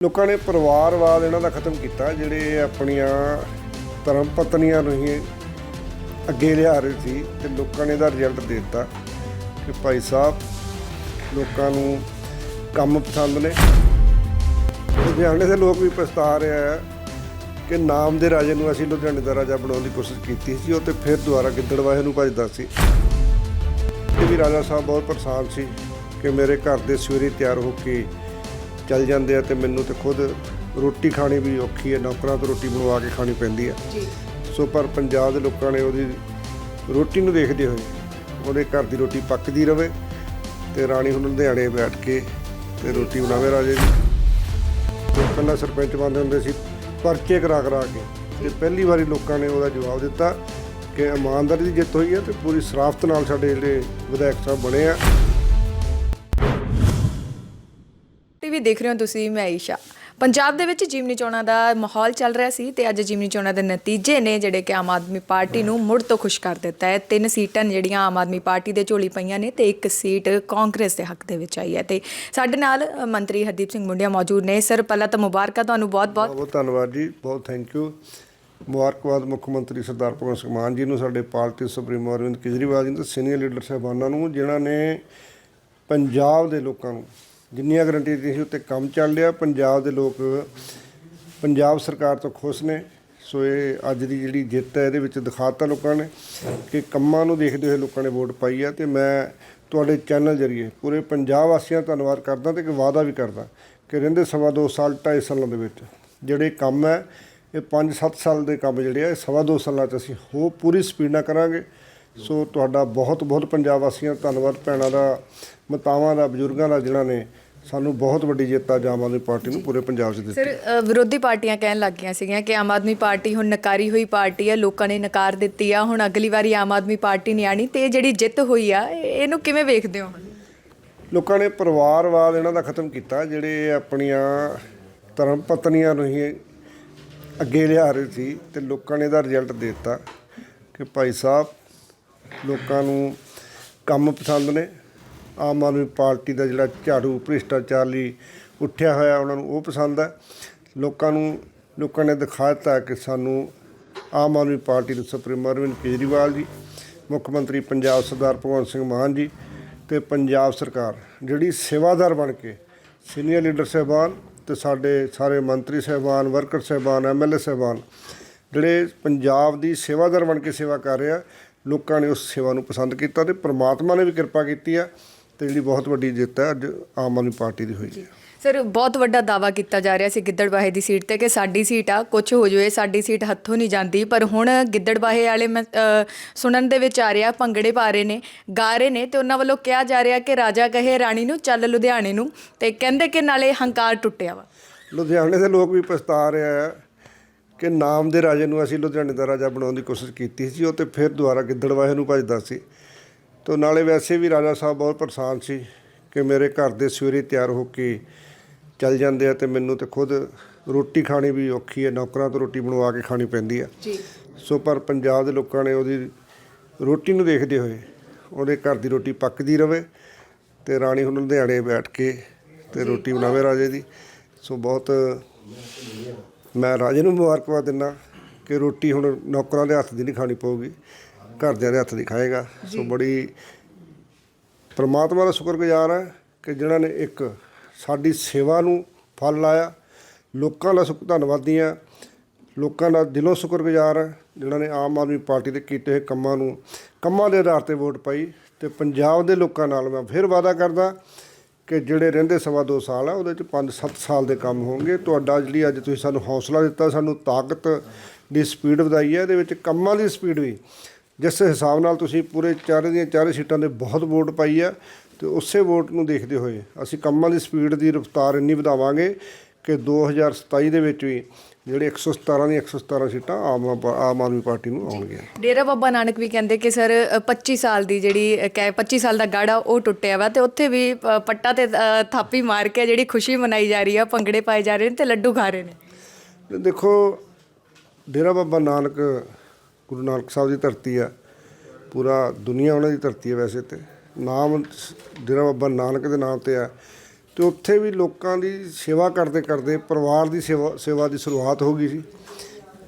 ਲੋਕਾਂ ਨੇ ਪਰਿਵਾਰਵਾਦ ਇਹਨਾਂ ਦਾ ਖਤਮ ਕੀਤਾ, ਜਿਹੜੇ ਆਪਣੀਆਂ ਧਰਮ ਪਤਨੀਆਂ ਨੂੰ ਹੀ ਅੱਗੇ ਲਿਆ ਰਹੇ ਸੀ ਤੇ ਲੋਕਾਂ ਨੇ ਇਹਦਾ ਰਿਜ਼ਲਟ ਦੇ ਦਿੱਤਾ ਕਿ ਭਾਈ ਸਾਹਿਬ ਲੋਕਾਂ ਨੂੰ ਕੰਮ ਪਸੰਦ ਨੇ। ਲੁਧਿਆਣੇ ਦੇ ਲੋਕ ਵੀ ਪਛਤਾ ਰਹੇ ਆ ਕਿ ਨਾਮ ਦੇ ਰਾਜੇ ਨੂੰ ਅਸੀਂ ਲੁਧਿਆਣੇ ਦਾ ਰਾਜਾ ਬਣਾਉਣ ਦੀ ਕੋਸ਼ਿਸ਼ ਕੀਤੀ ਸੀ, ਉਹ ਤੇ ਫਿਰ ਦੁਬਾਰਾ ਗਿੱਦੜਵਾਹੇ ਨੂੰ ਭਜਦਾ ਸੀ। ਇਹ ਵੀ ਰਾਜਾ ਸਾਹਿਬ ਬਹੁਤ ਪਰੇਸ਼ਾਨ ਸੀ ਕਿ ਮੇਰੇ ਘਰ ਦੇ ਸਵੇਰੇ ਤਿਆਰ ਹੋ ਕੇ ਚੱਲ ਜਾਂਦੇ ਆ ਤੇ ਮੈਨੂੰ ਤੇ ਖੁਦ ਰੋਟੀ ਖਾਣੀ ਵੀ ਔਖੀ ਹੈ ਨੌਕਰਾਂ ਤੋਂ ਰੋਟੀ ਬਣਵਾ ਕੇ ਖਾਣੀ ਪੈਂਦੀ ਆ ਜੀ। ਸੋ ਪਰ ਪੰਜਾਬ ਦੇ ਲੋਕਾਂ ਨੇ ਉਹਦੀ ਰੋਟੀ ਨੂੰ ਦੇਖਦੇ ਹੋਏ ਉਹਦੇ ਘਰ ਦੀ ਰੋਟੀ ਪੱਕਦੀ ਰਵੇ ਤੇ ਰਾਣੀ ਹੁਣ ਲੁਧਿਆਣੇ ਬੈਠ ਕੇ ਤੇ ਰੋਟੀ ਬਣਾਵੇ ਰਾਜੇ ਦੀ। ਤੇ ਪਹਿਲਾਂ ਸਰਪੰਚ ਬਣਦੇ ਹੁੰਦੇ ਸੀ ਪਰਚੇ ਕਰਾ ਕਰਾ ਕੇ। ਤੇ ਪਹਿਲੀ ਵਾਰੀ ਲੋਕਾਂ ਨੇ ਉਹਦਾ ਜਵਾਬ ਦਿੱਤਾ ਕਿ ਇਮਾਨਦਾਰੀ ਦੀ ਜਿੱਤ ਹੋਈ ਹੈ ਤੇ ਪੂਰੀ ਸਰਾਫਤ ਨਾਲ ਸਾਡੇ ਜਿਹੜੇ ਵਿਧਾਇਕ ਸਾਹਿਬ ਬਣੇ ਆ। ਦੇਖ ਰਹੇ ਹੋ ਤੁਸੀਂ, ਮੈਂ ਈਸ਼ਾ। ਪੰਜਾਬ ਦੇ ਵਿੱਚ ਜਿਮਨੀ ਚੋਣਾਂ ਦਾ ਮਾਹੌਲ ਚੱਲ ਰਿਹਾ ਸੀ ਤੇ ਅੱਜ ਜਿਮਨੀ ਚੋਣਾਂ ਦੇ ਨਤੀਜੇ ਨੇ ਜਿਹੜੇ ਕਿ ਆਮ ਆਦਮੀ ਪਾਰਟੀ ਨੂੰ ਮੁੜ ਤੋਂ ਖੁਸ਼ ਕਰ ਦਿੱਤਾ ਹੈ। ਤਿੰਨ ਸੀਟਾਂ ਨੇ ਜਿਹੜੀਆਂ ਆਮ ਆਦਮੀ ਪਾਰਟੀ ਦੇ ਝੋਲੀ ਪਈਆਂ ਨੇ ਤੇ ਇੱਕ ਸੀਟ ਕਾਂਗਰਸ ਦੇ ਹੱਕ ਦੇ ਵਿੱਚ ਆਈ ਹੈ। ਤੇ ਸਾਡੇ ਨਾਲ ਮੰਤਰੀ ਹਰਦੀਪ ਸਿੰਘ ਮੁੰਡਿਆ ਮੌਜੂਦ ਨੇ। ਸਰ, ਪਹਿਲਾਂ ਤਾਂ ਮੁਬਾਰਕਾਂ ਤੁਹਾਨੂੰ ਬਹੁਤ-ਬਹੁਤ। ਬਹੁਤ ਬਹੁਤ ਧੰਨਵਾਦ ਜੀ, ਬਹੁਤ ਥੈਂਕ ਯੂ ਮੁਬਾਰਕਬਾਦ ਮੁੱਖ ਮੰਤਰੀ ਸਰਦਾਰ ਭਗਵੰਤ ਸਿੰਘ ਮਾਨ ਜੀ ਨੂੰ, ਸਾਡੇ ਪਾਰਟੀ ਸੁਪਰੀਮੋ ਅਰਵਿੰਦ ਕੇਜਰੀਵਾਲ ਜੀ ਨੂੰ ਤੇ ਸੀਨੀਅਰ ਲੀਡਰ ਸਾਹਿਬਾਨਾਂ ਨੂੰ, ਜਿਨ੍ਹਾਂ ਨੇ ਪੰਜਾਬ ਦੇ ਲੋਕਾਂ ਨੂੰ ਜਿੰਨੀਆਂ ਗਰੰਟੀ ਦਿੱਤੀਆਂ ਸੀ, ਉੱਤੇ ਕੰਮ ਚੱਲ ਰਿਹਾ। ਪੰਜਾਬ ਦੇ ਲੋਕ, ਪੰਜਾਬ ਸਰਕਾਰ ਤੋਂ ਖੁਸ਼ ਨੇ। ਸੋ ਇਹ ਅੱਜ ਦੀ ਜਿਹੜੀ ਜਿੱਤ ਹੈ, ਇਹਦੇ ਵਿੱਚ ਦਿਖਾਤਾ ਲੋਕਾਂ ਨੇ ਕਿ ਕੰਮਾਂ ਨੂੰ ਦੇਖਦੇ ਹੋਏ ਲੋਕਾਂ ਨੇ ਵੋਟ ਪਾਈ ਆ ਤੇ ਮੈਂ ਤੁਹਾਡੇ ਚੈਨਲ ਜਰੀਏ ਪੂਰੇ ਪੰਜਾਬ ਵਾਸੀਆਂ ਦਾ ਧੰਨਵਾਦ ਕਰਦਾ ਤੇ ਇੱਕ ਵਾਅਦਾ ਵੀ ਕਰਦਾ ਕਿ ਰਹਿੰਦੇ ਸਵਾ ਦੋ ਸਾਲ, ਢਾਈ ਸਾਲਾਂ ਦੇ ਵਿੱਚ ਜਿਹੜੇ ਕੰਮ ਹੈ, ਇਹ 5-7 ਸਾਲ ਦੇ ਕੰਮ ਜਿਹੜੇ ਆ, ਇਹ ਸਵਾ ਦੋ ਸਾਲਾਂ 'ਚ ਅਸੀਂ ਹੋ ਪੂਰੀ ਸਪੀਡ ਨਾਲ ਕਰਾਂਗੇ। ਸੋ ਤੁਹਾਡਾ ਬਹੁਤ ਬਹੁਤ ਪੰਜਾਬ ਵਾਸੀਆਂ ਧੰਨਵਾਦ ਭੈਣਾਂ ਦਾ ਮਤਾਵਾਂ ਦਾ ਬਜ਼ੁਰਗਾਂ ਦਾ ਜਿਨ੍ਹਾਂ ਨੇ ਸਾਨੂੰ ਬਹੁਤ ਵੱਡੀ ਜਿੱਤ ਅੱਜ ਆਮ ਆਦਮੀ ਪਾਰਟੀ ਨੂੰ ਪੂਰੇ ਪੰਜਾਬ 'ਚ ਦਿੱਤੀ। ਸਰ ਅ, ਵਿਰੋਧੀ ਪਾਰਟੀਆਂ ਕਹਿਣ ਲੱਗ ਗਈਆਂ ਸੀਗੀਆਂ ਕਿ ਆਮ ਆਦਮੀ ਪਾਰਟੀ ਹੁਣ ਨਕਾਰੀ ਹੋਈ ਪਾਰਟੀ ਹੈ ਲੋਕਾਂ ਨੇ ਨਕਾਰ ਦਿੱਤੀ ਆ ਹੁਣ ਅਗਲੀ ਵਾਰੀ ਆਮ ਆਦਮੀ ਪਾਰਟੀ ਨਹੀਂ ਆਣੀ ਤੇ ਇਹ ਜਿਹੜੀ ਜਿੱਤ ਹੋਈ ਆ ਇਹ- ਇਹਨੂੰ ਕਿਵੇਂ ਵੇਖਦੇ ਹੋ? ਲੋਕਾਂ ਨੇ ਪਰਿਵਾਰਵਾਦ ਇਹਨਾਂ ਦਾ ਖਤਮ ਕੀਤਾ ਜਿਹੜੇ ਆਪਣੀਆਂ ਧਰਮ ਪਤਨੀਆਂ ਨੂੰ ਹੀ ਅੱਗੇ ਲਿਆ ਰਹੇ ਸੀ ਤੇ ਲੋਕਾਂ ਨੇ ਇਹਦਾ ਰਿਜ਼ਲਟ ਦੇ ਦਿੱਤਾ ਕਿ ਭਾਈ ਸਾਹਿਬ ਲੋਕਾਂ ਨੂੰ ਕੰਮ ਪਸੰਦ ਨੇ। ਆਮ ਆਦਮੀ ਪਾਰਟੀ ਦਾ ਜਿਹੜਾ ਝਾੜੂ ਭ੍ਰਿਸ਼ਟਾਚਾਰ ਲਈ ਉੱਠਿਆ ਹੋਇਆ ਉਹਨਾਂ ਨੂੰ ਉਹ ਪਸੰਦ ਹੈ। ਲੋਕਾਂ ਨੂੰ, ਲੋਕਾਂ ਨੇ ਦਿਖਾ ਦਿੱਤਾ ਕਿ ਸਾਨੂੰ ਆਮ ਆਦਮੀ ਪਾਰਟੀ ਦੇ ਸੁਪਰੀਮੋ ਅਰਵਿੰਦ ਕੇਜਰੀਵਾਲ ਜੀ, ਮੁੱਖ ਮੰਤਰੀ ਪੰਜਾਬ ਸਰਦਾਰ ਭਗਵੰਤ ਸਿੰਘ ਮਾਨ ਜੀ ਤੇ ਪੰਜਾਬ ਸਰਕਾਰ ਜਿਹੜੀ ਸੇਵਾਦਾਰ ਬਣ ਕੇ ਸੀਨੀਅਰ ਲੀਡਰ ਸਾਹਿਬਾਨ ਤੇ ਸਾਡੇ ਸਾਰੇ ਮੰਤਰੀ ਸਾਹਿਬਾਨ, ਵਰਕਰ ਸਾਹਿਬਾਨ ਐਮਐਲਏ ਸਾਹਿਬਾਨ ਜਿਹੜੇ ਪੰਜਾਬ ਦੀ ਸੇਵਾਦਾਰ ਬਣ ਕੇ ਸੇਵਾ ਕਰ ਰਹੇ ਆ ਲੋਕਾਂ ਨੇ ਉਸ ਸੇਵਾ ਨੂੰ ਪਸੰਦ ਕੀਤਾ ਤੇ ਪ੍ਰਮਾਤਮਾ ਨੇ ਵੀ ਕਿਰਪਾ ਕੀਤੀ ਆ ਤੇ ਜਿਹੜੀ ਬਹੁਤ ਵੱਡੀ ਜਿੱਤ ਹੈ ਅੱਜ ਆਮ ਆਦਮੀ ਪਾਰਟੀ ਦੀ ਹੋਈ ਹੈ। ਸਰ ਬਹੁਤ ਵੱਡਾ ਦਾਵਾ ਕੀਤਾ ਜਾ ਰਿਹਾ ਸੀ ਗਿੱਦੜਬਾਹੇ ਦੀ ਸੀਟ ਤੇ ਕਿ ਸਾਡੀ ਸੀਟ ਆ ਕੁਝ ਹੋ ਜਾਵੇ ਸਾਡੀ ਸੀਟ ਹੱਥੋਂ ਨਹੀਂ ਜਾਂਦੀ। ਪਰ ਹੁਣ ਗਿੱਦੜਬਾਹੇ ਵਾਲੇ ਸੁਣਨ ਦੇ ਵਿੱਚ ਆ ਰਿਹਾ ਭੰਗੜੇ ਪਾ ਰਹੇ ਨੇ ਗਾ ਰਹੇ ਨੇ ਤੇ ਉਹਨਾਂ ਵੱਲੋਂ ਕਿਹਾ ਜਾ ਰਿਹਾ ਕਿ ਰਾਜਾ ਕਹੇ ਰਾਣੀ ਨੂੰ ਚੱਲ ਲੁਧਿਆਣੇ ਨੂੰ ਤੇ ਕਹਿੰਦੇ ਕਿ ਨਾਲੇ ਹੰਕਾਰ ਟੁੱਟਿਆ ਵਾ। ਲੁਧਿਆਣੇ ਦੇ ਲੋਕ ਵੀ ਪਛਤਾ ਰਹੇ ਆ। ਕਿ ਨਾਮ ਦੇ ਰਾਜੇ ਨੂੰ ਅਸੀਂ ਲੁਧਿਆਣੇ ਦਾ ਰਾਜਾ ਬਣਾਉਣ ਦੀ ਕੋਸ਼ਿਸ਼ ਕੀਤੀ ਸੀ ਉਹ ਤੇ ਫਿਰ ਦੁਬਾਰਾ ਗਿੱਦੜਵਾਹੇ ਨੂੰ ਭਜਦਾ ਸੀ। ਤੋਂ ਨਾਲੇ ਵੈਸੇ ਵੀ ਰਾਜਾ ਸਾਹਿਬ ਬਹੁਤ ਪਰੇਸ਼ਾਨ ਸੀ ਕਿ ਮੇਰੇ ਘਰ ਦੇ ਸਵੇਰੇ ਤਿਆਰ ਹੋ ਕੇ ਚੱਲ ਜਾਂਦੇ ਆ ਤੇ ਮੈਨੂੰ ਤੇ ਖੁਦ ਰੋਟੀ ਖਾਣੀ ਵੀ ਔਖੀ ਹੈ ਨੌਕਰਾਂ ਤੋਂ ਰੋਟੀ ਬਣਵਾ ਕੇ ਖਾਣੀ ਪੈਂਦੀ ਆ। ਜੀ। ਸੋ ਪਰ ਪੰਜਾਬ ਦੇ ਲੋਕਾਂ ਨੇ ਉਹਦੀ ਰੋਟੀ ਨੂੰ ਦੇਖਦੇ ਹੋਏ ਉਹਦੇ ਘਰ ਦੀ ਰੋਟੀ ਪੱਕਦੀ ਰਵੇ ਤੇ ਰਾਣੀ ਹੁਣ ਲੁਧਿਆਣੇ ਬੈਠ ਕੇ ਤੇ ਰੋਟੀ ਬਣਾਵੇ ਰਾਜੇ ਦੀ। ਸੋ ਬਹੁਤ ਮੈਂ ਰਾਜੇ ਨੂੰ ਮੁਬਾਰਕਬਾਦ ਦਿੰਦਾ ਕਿ ਰੋਟੀ ਹੁਣ ਨੌਕਰਾਂ ਦੇ ਹੱਥ ਦੀ ਨਹੀਂ ਖਾਣੀ ਪਊਗੀ ਘਰਦਿਆਂ ਦੇ ਹੱਥ ਦੀ ਖਾਏਗਾ। ਸੋ ਬੜੀ ਪ੍ਰਮਾਤਮਾ ਦਾ ਸ਼ੁਕਰਗੁਜ਼ਾਰ ਹੈ ਕਿ ਜਿਨ੍ਹਾਂ ਨੇ ਇੱਕ ਸਾਡੀ ਸੇਵਾ ਨੂੰ ਫਲ ਲਾਇਆ। ਲੋਕਾਂ ਦਾ ਸੁਖ ਧੰਨਵਾਦੀ ਹਾਂ। ਲੋਕਾਂ ਦਾ ਦਿਲੋਂ ਸ਼ੁਕਰਗੁਜ਼ਾਰ ਹਾਂ ਜਿਨ੍ਹਾਂ ਨੇ ਆਮ ਆਦਮੀ ਪਾਰਟੀ ਦੇ ਕੀਤੇ ਹੋਏ ਕੰਮਾਂ ਨੂੰ ਕੰਮਾਂ ਦੇ ਆਧਾਰ ਤੇ ਵੋਟ ਪਾਈ ਤੇ ਪੰਜਾਬ ਦੇ ਲੋਕਾਂ ਨਾਲ ਮੈਂ ਫਿਰ ਵਾਅਦਾ ਕਰਦਾ ਕਿ ਜਿਹੜੇ ਰਹਿੰਦੇ ਸਵਾ ਦੋ ਸਾਲ ਆ, ਉਹਦੇ ਚ 5-7 ਸਾਲ ਦੇ ਕੰਮ ਹੋਣਗੇ। ਤੁਹਾਡਾ ਜਿਹੜੀ ਅੱਜ ਤੁਸੀਂ ਸਾਨੂੰ ਹੌਸਲਾ ਦਿੱਤਾ, ਸਾਨੂੰ ਤਾਕਤ ਦੀ ਸਪੀਡ ਵਧਾਈ ਹੈ, ਇਹਦੇ ਵਿੱਚ ਕੰਮਾਂ ਦੀ ਸਪੀਡ ਵੀ। ਜਿਸ ਹਿਸਾਬ ਨਾਲ ਤੁਸੀਂ ਪੂਰੇ ਚਾਰੇ ਦੀਆਂ ਚਾਰੇ ਸੀਟਾਂ ਦੇ ਬਹੁਤ ਵੋਟ ਪਾਈ ਆ, ਤੇ ਉਸੇ ਵੋਟ ਨੂੰ ਦੇਖਦੇ ਹੋਏ ਅਸੀਂ ਕੰਮਾਂ ਦੀ ਸਪੀਡ ਦੀ ਰਫ਼ਤਾਰ ਇੰਨੀ ਵਧਾਵਾਂਗੇ ਕਿ 2027 ਦੇ ਵਿੱਚ ਵੀ ਜਿਹੜੇ 117 ਦੀਆਂ 117 ਸੀਟਾਂ ਆਮ ਆਮ ਆਦਮੀ ਪਾਰਟੀ ਨੂੰ ਆਉਣਗੀਆਂ। ਡੇਰਾ ਬਾਬਾ ਨਾਨਕ ਵੀ ਕਹਿੰਦੇ ਕਿ ਸਰ ਅ, 25 ਸਾਲ ਦੀ ਜਿਹੜੀ ਕਹਿ 25 ਸਾਲ ਦਾ ਗਾੜਾ ਉਹ ਟੁੱਟਿਆ ਵਾ ਤੇ ਉੱਥੇ ਵੀ ਪੱਟਾ ਤੇ ਥਾਪੀ ਮਾਰ ਕੇ ਜਿਹੜੀ ਖੁਸ਼ੀ ਮਨਾਈ ਜਾ ਰਹੀ ਆ ਭੰਗੜੇ ਪਾਏ ਜਾ ਰਹੇ ਨੇ ਤੇ ਲੱਡੂ ਖਾ ਰਹੇ ਨੇ। ਦੇਖੋ ਡੇਰਾ ਬਾਬਾ ਨਾਨਕ ਗੁਰੂ ਨਾਨਕ ਸਾਹਿਬ ਦੀ ਧਰਤੀ ਆ। ਪੂਰਾ ਦੁਨੀਆ ਉਹਨਾਂ ਦੀ ਧਰਤੀ ਹੈ ਵੈਸੇ ਤੇ। ਨਾਮ ਡੇਰਾ ਬਾਬਾ ਨਾਨਕ ਦੇ ਨਾਮ ਤੇ ਆ। ਤੇ ਉੱਥੇ ਵੀ ਲੋਕਾਂ ਦੀ ਸੇਵਾ ਕਰਦੇ ਕਰਦੇ, ਪਰਿਵਾਰ ਦੀ ਸੇਵਾ ਸੇਵਾ ਦੀ ਸ਼ੁਰੂਆਤ ਹੋ ਗਈ ਸੀ।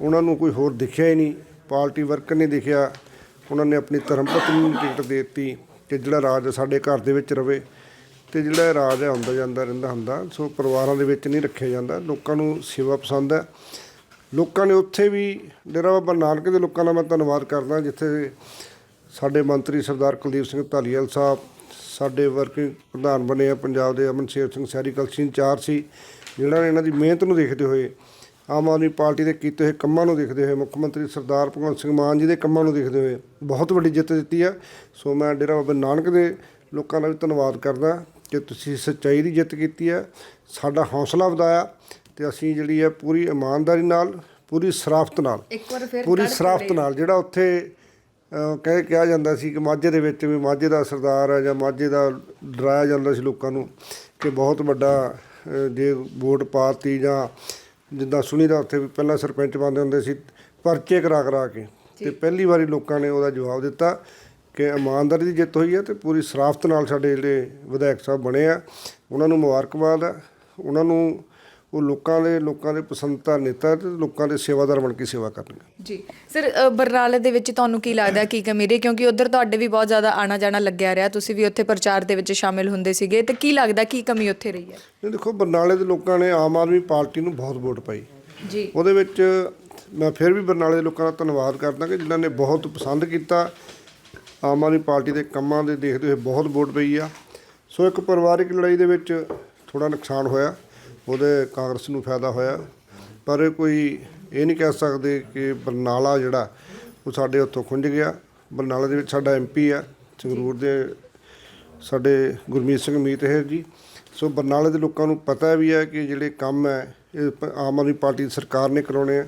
ਉਹਨਾਂ ਨੂੰ ਕੋਈ ਹੋਰ ਦਿਖਿਆ ਹੀ ਨਹੀਂ। ਪਾਰਟੀ ਵਰਕਰ ਨਹੀਂ ਦਿਖਿਆ। ਉਹਨਾਂ ਨੇ ਆਪਣੀ ਧਰਮ ਪਤਨੀ ਨੂੰ ਟਿਕਟ ਦੇ ਦਿੱਤੀ ਕਿ ਜਿਹੜਾ ਰਾਜ ਸਾਡੇ ਘਰ ਦੇ ਵਿੱਚ ਰਵੇ ਤੇ ਜਿਹੜਾ ਰਾਜ ਹੈ ਆਉਂਦਾ ਜਾਂਦਾ, ਰਹਿੰਦਾ ਹੁੰਦਾ, ਸੋ ਪਰਿਵਾਰਾਂ ਦੇ ਵਿੱਚ ਨਹੀਂ ਰੱਖਿਆ ਜਾਂਦਾ। ਲੋਕਾਂ ਨੂੰ ਸੇਵਾ ਪਸੰਦ ਹੈ। ਲੋਕਾਂ ਨੇ ਉੱਥੇ ਵੀ, ਡੇਰਾ ਬਾਬਾ ਨਾਨਕ ਦੇ ਲੋਕਾਂ ਦਾ ਮੈਂ ਧੰਨਵਾਦ ਕਰਦਾ, ਜਿੱਥੇ ਸਾਡੇ ਮੰਤਰੀ ਸਰਦਾਰ ਕੁਲਦੀਪ ਸਿੰਘ ਧਾਲੀਵਾਲ ਸਾਹਿਬ ਸਾਡੇ ਵਰਕਿੰਗ ਪ੍ਰਧਾਨ ਬਣੇ ਆ ਪੰਜਾਬ ਦੇ ਅਮਨਸ਼ੇਰ ਸਿੰਘ ਸੈਰੀ ਕਲਸੀ ਇੰਚਾਰਜ ਸੀ ਜਿਹੜਾ ਨੇ ਇਹਨਾਂ ਦੀ ਮਿਹਨਤ ਨੂੰ ਦੇਖਦੇ ਹੋਏ ਆਮ ਆਦਮੀ ਪਾਰਟੀ ਦੇ ਕੀਤੇ ਹੋਏ ਕੰਮਾਂ ਨੂੰ ਦੇਖਦੇ ਹੋਏ ਮੁੱਖ ਮੰਤਰੀ ਸਰਦਾਰ ਭਗਵੰਤ ਸਿੰਘ ਮਾਨ ਜੀ ਦੇ ਕੰਮਾਂ ਨੂੰ ਦੇਖਦੇ ਹੋਏ ਬਹੁਤ ਵੱਡੀ ਜਿੱਤ ਦਿੱਤੀ ਆ। ਸੋ ਮੈਂ ਡੇਰਾ ਬਾਬਾ ਨਾਨਕ ਦੇ ਲੋਕਾਂ ਦਾ ਵੀ ਧੰਨਵਾਦ ਕਰਦਾ ਕਿ ਤੁਸੀਂ ਸੱਚਾਈ ਦੀ ਜਿੱਤ ਕੀਤੀ ਹੈ ਸਾਡਾ ਹੌਸਲਾ ਵਧਾਇਆ ਤੇ ਅਸੀਂ ਜਿਹੜੀ ਹੈ ਪੂਰੀ ਇਮਾਨਦਾਰੀ ਨਾਲ ਪੂਰੀ ਸਰਾਫਤ ਨਾਲ ਇੱਕ ਵਾਰ ਫਿਰ ਪੂਰੀ ਸਰਾਫਤ ਨਾਲ ਜਿਹੜਾ ਉੱਥੇ ਕਹਿ ਕਿਹਾ ਜਾਂਦਾ ਸੀ ਕਿ ਮਾਝੇ ਦੇ ਵਿੱਚ ਵੀ ਮਾਝੇ ਦਾ ਸਰਦਾਰ ਹੈ ਜਾਂ ਮਾਝੇ ਦਾ ਡਰਾਇਆ ਜਾਂਦਾ ਸੀ ਲੋਕਾਂ ਨੂੰ ਕਿ ਬਹੁਤ ਵੱਡਾ ਜੇ ਵੋਟ ਪਾਤੀ ਜਾਂ ਜਿੱਦਾਂ ਸੁਣੀਦਾ ਉੱਥੇ ਵੀ ਪਹਿਲਾਂ ਸਰਪੰਚ ਬਣਦੇ ਹੁੰਦੇ ਸੀ ਪਰਚੇ ਕਰਾ ਕਰਾ ਕੇ ਤੇ ਪਹਿਲੀ ਵਾਰੀ ਲੋਕਾਂ ਨੇ ਉਹਦਾ ਜਵਾਬ ਦਿੱਤਾ ਕਿ ਇਮਾਨਦਾਰੀ ਦੀ ਜਿੱਤ ਹੋਈ ਹੈ ਤੇ ਪੂਰੀ ਸਰਾਫਤ ਨਾਲ ਸਾਡੇ ਜਿਹੜੇ ਵਿਧਾਇਕ ਸਾਹਿਬ ਬਣੇ ਆ ਉਹਨਾਂ ਨੂੰ ਮੁਬਾਰਕਬਾਦ ਹੈ ਉਹਨਾਂ ਨੂੰ ਉਹ ਲੋਕਾਂ ਦੇ ਲੋਕਾਂ ਦੇ ਪਸੰਦਤਾ ਨੇਤਾ ਤੇ ਲੋਕਾਂ ਦੇ ਸੇਵਾਦਾਰ ਬਣ ਕੇ ਸੇਵਾ ਕਰਨਗੇ। ਜੀ। ਸਰ ਬਰਨਾਲੇ ਦੇ ਵਿੱਚ ਤੁਹਾਨੂੰ ਕੀ ਲੱਗਦਾ ਕੀ ਕਮੀ ਰਹੀ? ਕਿਉਂਕਿ ਉਧਰ ਤੁਹਾਡੇ ਵੀ ਬਹੁਤ ਜ਼ਿਆਦਾ ਆਣਾ ਜਾਣਾ ਲੱਗਿਆ ਰਿਹਾ। ਤੁਸੀਂ ਵੀ ਉੱਥੇ ਪ੍ਰਚਾਰ ਦੇ ਵਿੱਚ ਸ਼ਾਮਿਲ ਹੁੰਦੇ ਸੀਗੇ। ਤੇ ਕੀ ਲੱਗਦਾ ਕੀ ਕਮੀ ਉੱਥੇ ਰਹੀ ਹੈ? ਇਹ ਦੇਖੋ ਬਰਨਾਲੇ ਦੇ ਲੋਕਾਂ ਨੇ ਆਮ ਆਦਮੀ ਪਾਰਟੀ ਨੂੰ ਬਹੁਤ ਵੋਟ ਪਾਈ। ਜੀ। ਉਹਦੇ ਵਿੱਚ ਮੈਂ ਫਿਰ ਵੀ ਬਰਨਾਲੇ ਦੇ ਲੋਕਾਂ ਦਾ ਧੰਨਵਾਦ ਕਰਦਾ ਕਿ ਜਿਨ੍ਹਾਂ ਨੇ ਬਹੁਤ ਪਸੰਦ ਕੀਤਾ। ਆਮ ਆਦਮੀ ਪਾਰਟੀ ਦੇ ਕੰਮਾਂ ਦੇ ਦੇਖਦੇ ਹੋਏ ਬਹੁਤ ਵੋਟ ਪਈ ਆ। ਸੋ ਇੱਕ ਪਰਿਵਾਰਿਕ ਲੜਾਈ ਦੇ ਵਿੱਚ ਥੋੜਾ ਨੁਕਸਾਨ ਹੋਇਆ। ਉਹਦੇ ਕਾਂਗਰਸ ਨੂੰ ਫਾਇਦਾ ਹੋਇਆ। ਪਰ ਕੋਈ ਇਹ ਨਹੀਂ ਕਹਿ ਸਕਦੇ ਕਿ ਬਰਨਾਲਾ ਜਿਹੜਾ, ਉਹ ਸਾਡੇ ਉੱਥੋਂ ਖੁੰਝ ਗਿਆ। ਬਰਨਾਲਾ ਦੇ ਵਿੱਚ ਸਾਡਾ ਐਮਪੀ ਆ, ਸੰਗਰੂਰ ਦੇ ਸਾਡੇ ਗੁਰਮੀਤ ਸਿੰਘ ਮੀਤਹਿਰ ਜੀ। ਸੋ ਬਰਨਾਲੇ ਦੇ ਲੋਕਾਂ ਨੂੰ ਪਤਾ ਵੀ ਹੈ ਕਿ ਜਿਹੜੇ ਕੰਮ ਹੈ, ਇਹ ਆਮ ਆਦਮੀ ਪਾਰਟੀ ਦੀ ਸਰਕਾਰ ਨੇ ਕਰਾਉਣੇ ਆ।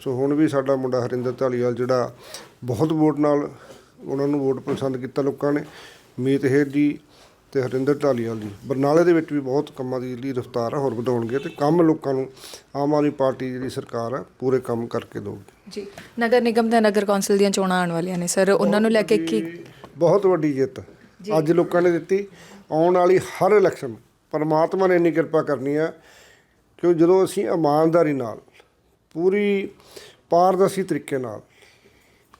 ਸੋ ਹੁਣ ਵੀ ਸਾਡਾ ਮੁੰਡਾ ਹਰਿੰਦਰ ਧਾਲੀਵਾਲ ਜਿਹੜਾ, ਬਹੁਤ ਵੋਟ ਨਾਲ ਉਹਨਾਂ ਨੂੰ ਵੋਟ ਪਸੰਦ ਕੀਤਾ ਲੋਕਾਂ ਨੇ। ਮੀਤਹਿਰ ਜੀ ਤੇ ਹਰਿੰਦਰ ਧਾਲੀਵਾਲ ਜੀ। ਬਰਨਾਲੇ ਦੇ ਵਿੱਚ ਵੀ ਬਹੁਤ ਕੰਮਾਂ ਦੀ ਜਿਹੜੀ ਰਫਤਾਰ ਆ ਹੋਰ ਵਧਾਉਣਗੇ ਤੇ ਕੰਮ ਲੋਕਾਂ ਨੂੰ ਆਮ ਆਦਮੀ ਪਾਰਟੀ ਦੀ ਜਿਹੜੀ ਸਰਕਾਰ ਆ ਪੂਰੇ ਕੰਮ ਕਰਕੇ ਦੇਊਗੀ। ਜੀ ਨਗਰ ਨਿਗਮ ਤੇ ਨਗਰ ਕੌਂਸਲ ਦੀਆਂ ਚੋਣਾਂ ਆਉਣ ਵਾਲੀਆਂ ਨੇ ਸਰ ਉਹਨਾਂ ਨੂੰ ਲੈ ਕੇ ਕੀ ਬਹੁਤ ਵੱਡੀ ਜਿੱਤ। ਅੱਜ ਲੋਕਾਂ ਨੇ ਦਿੱਤੀ। ਆਉਣ ਵਾਲੀ ਹਰ ਇਲੈਕਸ਼ਨ ਪਰਮਾਤਮਾ ਨੇ ਇੰਨੀ ਕਿਰਪਾ ਕਰਨੀ ਆ ਕਿ ਜਦੋਂ ਅਸੀਂ ਇਮਾਨਦਾਰੀ ਨਾਲ ਪੂਰੀ ਪਾਰਦਰਸ਼ੀ ਤਰੀਕੇ ਨਾਲ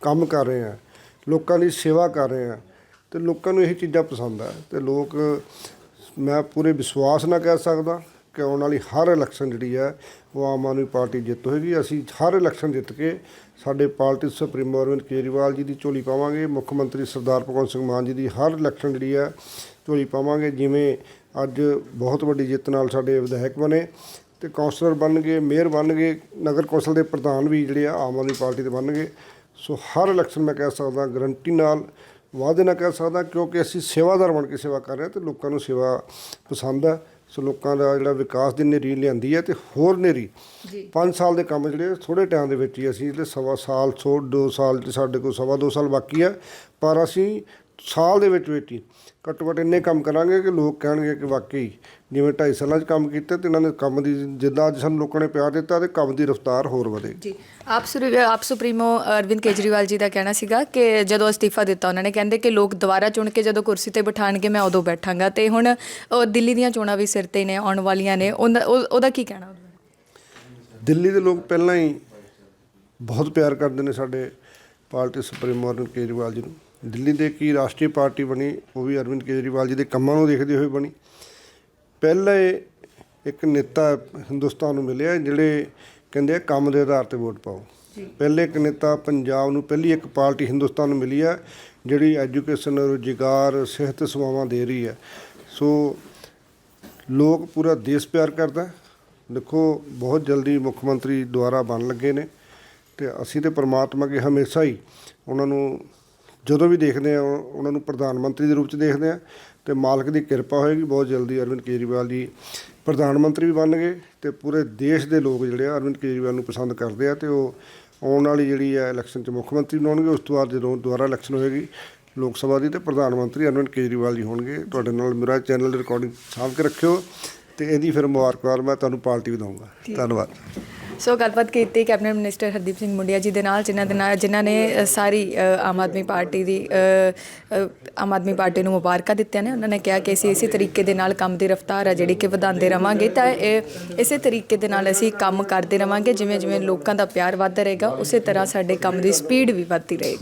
ਕੰਮ ਕਰ ਰਹੇ ਆ ਲੋਕਾਂ ਦੀ ਸੇਵਾ ਕਰ ਰਹੇ ਆ ਤੇ ਲੋਕਾਂ ਨੂੰ ਇਹ ਚੀਜ਼ਾਂ ਪਸੰਦ ਆ। ਤੇ ਲੋਕ, ਮੈਂ ਪੂਰੇ ਵਿਸ਼ਵਾਸ ਨਾਲ ਕਹਿ ਸਕਦਾ ਕਿ ਆਉਣ ਵਾਲੀ ਹਰ ਇਲੈਕਸ਼ਨ ਜਿਹੜੀ ਹੈ ਉਹ ਆਮ ਆਦਮੀ ਪਾਰਟੀ ਜਿੱਤ ਹੋਏਗੀ। ਅਸੀਂ ਹਰ ਇਲੈਕਸ਼ਨ ਜਿੱਤ ਕੇ ਸਾਡੇ ਪਾਰਟੀ ਸੁਪਰੀਮੋ ਅਰਵਿੰਦ ਕੇਜਰੀਵਾਲ ਜੀ ਦੀ ਝੋਲੀ ਪਾਵਾਂਗੇ, ਮੁੱਖ ਮੰਤਰੀ ਸਰਦਾਰ ਭਗਵੰਤ ਸਿੰਘ ਮਾਨ ਜੀ ਦੀ ਹਰ ਇਲੈਕਸ਼ਨ ਜਿਹੜੀ ਹੈ ਝੋਲੀ ਪਾਵਾਂਗੇ। ਜਿਵੇਂ ਅੱਜ ਬਹੁਤ ਵੱਡੀ ਜਿੱਤ ਨਾਲ ਸਾਡੇ ਵਿਧਾਇਕ ਬਣੇ ਤੇ ਕੌਂਸਲਰ ਬਣਨਗੇ, ਮੇਅਰ ਬਣਨਗੇ, ਨਗਰ ਕੌਂਸਲ ਦੇ ਪ੍ਰਧਾਨ ਵੀ ਜਿਹੜੇ ਆ, ਆਮ ਆਦਮੀ ਪਾਰਟੀ ਦੇ ਬਣਨਗੇ। ਸੋ ਹਰ ਇਲੈਕਸ਼ਨ ਮੈਂ ਕਹਿ ਸਕਦਾ ਗਰੰਟੀ ਨਾਲ ਵਾਅਦੇ ਨਾਲ ਕਹਿ ਸਕਦਾ ਕਿਉਂਕਿ ਅਸੀਂ ਸੇਵਾਦਾਰ ਬਣ ਕੇ ਸੇਵਾ ਕਰ ਰਹੇ ਹਾਂ ਤੇ ਲੋਕਾਂ ਨੂੰ ਸੇਵਾ ਪਸੰਦ ਹੈ। ਸੋ ਲੋਕਾਂ ਦਾ ਜਿਹੜਾ ਵਿਕਾਸ ਦੀ ਨੇਰੀ ਲਿਆਂਦੀ ਹੈ ਤੇ ਹੋਰ ਨੇਰੀ ਜੀ। 5 ਸਾਲ ਦੇ ਕੰਮ ਜਿਹੜੇ ਥੋੜੇ ਟਾਈਮ ਦੇ ਵਿੱਚ ਹੀ ਅਸੀਂ ਤੇ ਸਵਾ ਸਾਲ ਸੋ 2 ਸਾਲ ਤੇ ਸਾਡੇ ਕੋਲ ਸਵਾ 2 ਸਾਲ ਬਾਕੀ ਹੈ। ਪਰ ਅਸੀਂ ਸਾਲ ਦੇ ਵਿੱਚ ਵਿੱਚ ਹੀ ਘੱਟੋ ਘੱਟ ਇੰਨੇ ਕੰਮ ਕਰਾਂਗੇ ਕਿ ਲੋਕ ਕਹਿਣਗੇ ਕਿ ਵਾਕਈ ਜਿਵੇਂ 2.5 ਸਾਲਾਂ 'ਚ ਕੰਮ ਕੀਤਾ ਤੇ ਇਹਨਾਂ ਨੇ ਕੰਮ ਦੀ ਜਿੱਦਾਂ ਅੱਜ ਸਾਨੂੰ ਲੋਕਾਂ ਨੇ ਪਿਆਰ ਦਿੱਤਾ ਤੇ ਕੰਮ ਦੀ ਰਫ਼ਤਾਰ ਹੋਰ ਵਧੇ ਜੀ ਆਪ ਆਪ ਸੁਪਰੀਮੋ ਅਰਵਿੰਦ ਕੇਜਰੀਵਾਲ ਜੀ ਦਾ ਕਹਿਣਾ ਸੀਗਾ ਕਿ ਜਦੋਂ ਅਸਤੀਫਾ ਦਿੱਤਾ ਉਹਨਾਂ ਨੇ ਕਹਿੰਦੇ ਕਿ ਲੋਕ ਦੁਬਾਰਾ ਚੁਣ ਕੇ ਜਦੋਂ ਕੁਰਸੀ ਤੇ ਬਿਠਾਣਗੇ ਮੈਂ ਉਦੋਂ ਬੈਠਾਂਗਾ ਤੇ ਹੁਣ ਉਹ ਦਿੱਲੀ ਦੀਆਂ ਚੋਣਾਂ ਵੀ ਸਿਰ ਤੇ ਨੇ ਆਉਣ ਵਾਲੀਆਂ ਨੇ ਉਹਦਾ ਉਹ- ਉਹਦਾ ਕੀ ਕਹਿਣਾ? ਦਿੱਲੀ ਦੇ ਲੋਕ ਪਹਿਲਾਂ ਹੀ ਬਹੁਤ ਪਿਆਰ ਕਰਦੇ ਨੇ ਸਾਡੇ ਪਾਰਟੀ ਸੁਪਰੀਮੋ ਅਰਵਿੰਦ ਕੇਜਰੀਵਾਲ ਜੀ ਨੂੰ। ਦਿੱਲੀ ਦੇ ਕੀ ਰਾਸ਼ਟਰੀ ਪਾਰਟੀ ਬਣੀ ਉਹ ਵੀ ਅਰਵਿੰਦ ਕੇਜਰੀਵਾਲ ਜੀ ਦੇ ਕੰਮਾਂ ਨੂੰ ਦੇਖਦੇ ਹੋਏ ਬਣੀ। ਪਹਿਲਾ ਇੱਕ ਨੇਤਾ ਹਿੰਦੁਸਤਾਨ ਨੂੰ ਮਿਲਿਆ ਜਿਹੜੇ ਕਹਿੰਦੇ ਆ ਕੰਮ ਦੇ ਆਧਾਰ ਤੇ ਵੋਟ ਪਾਓ। ਪਹਿਲੇ ਇੱਕ ਨੇਤਾ ਪੰਜਾਬ ਨੂੰ ਪਹਿਲੀ ਇੱਕ ਪਾਰਟੀ ਹਿੰਦੁਸਤਾਨ ਨੂੰ ਮਿਲੀ ਆ ਜਿਹੜੀ ਐਜੂਕੇਸ਼ਨ ਰੁਜ਼ਗਾਰ ਸਿਹਤ ਸੇਵਾਵਾਂ ਦੇ ਰਹੀ ਹੈ ਸੋ ਲੋਕ ਪੂਰਾ ਦੇਸ਼ ਪਿਆਰ ਕਰਦਾ। ਦੇਖੋ ਬਹੁਤ ਜਲਦੀ ਮੁੱਖ ਮੰਤਰੀ ਦੁਆਰਾ ਬਣ ਲੱਗੇ ਨੇ। ਤੇ ਅਸੀਂ ਤੇ ਪ੍ਰਮਾਤਮਾ ਕੇ ਹਮੇਸ਼ਾ ਹੀ ਉਹਨਾਂ ਨੂੰ ਜਦੋਂ ਵੀ ਦੇਖਦੇ ਆ ਉਹਨਾਂ ਨੂੰ ਪ੍ਰਧਾਨ ਮੰਤਰੀ ਦੇ ਰੂਪ ਚ ਦੇਖਦੇ ਆ ਤੇ ਮਾਲਕ ਦੀ ਕਿਰਪਾ ਹੋਏਗੀ ਬਹੁਤ ਜਲਦੀ ਅਰਵਿੰਦ ਕੇਜਰੀਵਾਲ ਜੀ ਪ੍ਰਧਾਨ ਮੰਤਰੀ ਵੀ ਬਣਨਗੇ ਤੇ ਪੂਰੇ ਦੇਸ਼ ਦੇ ਲੋਕ ਜਿਹੜੇ ਆ ਅਰਵਿੰਦ ਕੇਜਰੀਵਾਲ ਨੂੰ ਪਸੰਦ ਕਰਦੇ ਆ ਤੇ ਉਹ ਆਉਣ ਵਾਲੀ ਜਿਹੜੀ ਹੈ ਇਲੈਕਸ਼ਨ ਚ ਮੁੱਖ ਮੰਤਰੀ ਬਣਾਉਣਗੇ ਉਸ ਤੋਂ ਬਾਅਦ ਜਦੋਂ ਦੁਬਾਰਾ ਇਲੈਕਸ਼ਨ ਹੋਏਗੀ ਲੋਕ ਸਭਾ ਦੀ ਤੇ ਪ੍ਰਧਾਨ ਮੰਤਰੀ ਅਰਵਿੰਦ ਕੇਜਰੀਵਾਲ ਜੀ ਹੋਣਗੇ। ਤੁਹਾਡੇ ਨਾਲ ਮੇਰਾ ਚੈਨਲ ਦੀ ਰਿਕਾਰਡਿੰਗ ਸਾਂਭ ਕੇ ਰੱਖਿਓ ਤੇ ਇਹਦੀ ਫਿਰ ਮੁਬਾਰਕਬਾਦ ਮੈਂ ਤੁਹਾਨੂੰ ਪਾਰਟੀ ਵੀ ਦਊਂਗਾ। ਧੰਨਵਾਦ। ਸੋ ਗੱਲਬਾਤ ਕੀਤੀ ਕੈਬਨਿਟ ਮਿਨਿਸਟਰ ਹਰਦੀਪ ਸਿੰਘ ਮੁੰਡਿਆ ਜੀ ਦੇ ਨਾਲ, ਜਿਨ੍ਹਾਂ ਦੇ ਨਾਲ ਜਿਨ੍ਹਾਂ ਨੇ ਸਾਰੀ ਆਮ ਆਦਮੀ ਪਾਰਟੀ ਦੀ ਆਮ ਆਦਮੀ ਪਾਰਟੀ ਨੂੰ ਮੁਬਾਰਕਾਂ ਦਿੱਤੀਆਂ ਨੇ। ਉਹਨਾਂ ਨੇ ਕਿਹਾ ਕਿ ਅਸੀਂ ਇਸੇ ਤਰੀਕੇ ਦੇ ਨਾਲ ਕੰਮ ਦੀ ਰਫ਼ਤਾਰ ਆ ਜਿਹੜੀ ਕਿ ਵਧਾਉਂਦੇ ਰਵਾਂਗੇ। ਤਾਂ ਇਹ ਇਸੇ ਤਰੀਕੇ ਦੇ ਨਾਲ ਅਸੀਂ ਕੰਮ ਕਰਦੇ ਰਵਾਂਗੇ ਜਿਵੇਂ ਜਿਵੇਂ ਲੋਕਾਂ ਦਾ ਪਿਆਰ ਵੱਧਦਾ ਰਹੇਗਾ, ਉਸੇ ਤਰ੍ਹਾਂ ਸਾਡੇ ਕੰਮ ਦੀ ਸਪੀਡ ਵੀ ਵੱਧਦੀ ਰਹੇਗੀ।